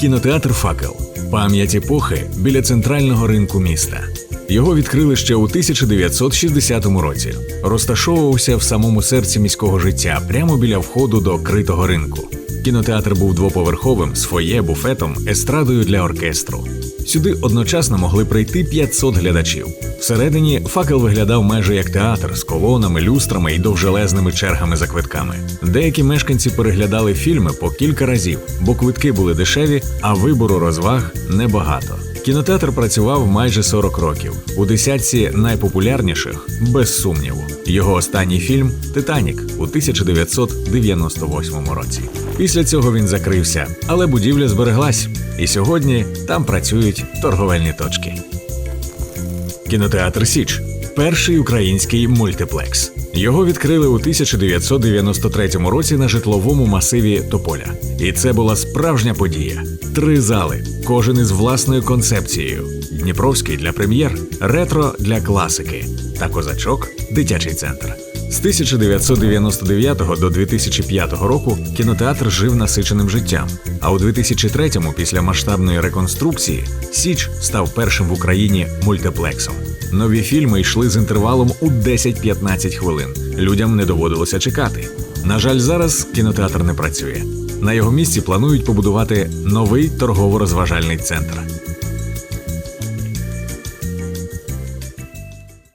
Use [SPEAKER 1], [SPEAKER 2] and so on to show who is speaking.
[SPEAKER 1] Кінотеатр Факел пам'ять епохи біля центрального ринку міста. Його відкрили ще у 1960 році. Розташовувався в самому серці міського життя, прямо біля входу до критого ринку. Кінотеатр був двоповерховим з фоє, буфетом, естрадою для оркестру. Сюди одночасно могли прийти 500 глядачів. Всередині факел виглядав майже як театр з колонами, люстрами і довжелезними чергами за квитками. Деякі мешканці переглядали фільми по кілька разів, бо квитки були дешеві, а вибору розваг небагато. Кінотеатр працював майже 40 років. У десятці найпопулярніших без сумніву. Його останній фільм Титанік у 1998 році. Після цього він закрився, але будівля збереглась, і сьогодні там працюють торговельні точки. Кінотеатр Січ перший український мультиплекс. Його відкрили у 1993 році на житловому масиві Тополя. І це була справжня подія. Три зали, кожен із власною концепцією: Дніпровський для прем'єр, ретро для класики та козачок дитячий центр. З 1999 до 2005 року кінотеатр жив насиченим життям. А у 2003-му, після масштабної реконструкції, Січ став першим в Україні мультиплексом. Нові фільми йшли з інтервалом у 10-15 хвилин. Людям не доводилося чекати. На жаль, зараз кінотеатр не працює. На його місці планують побудувати новий торгово-розважальний центр.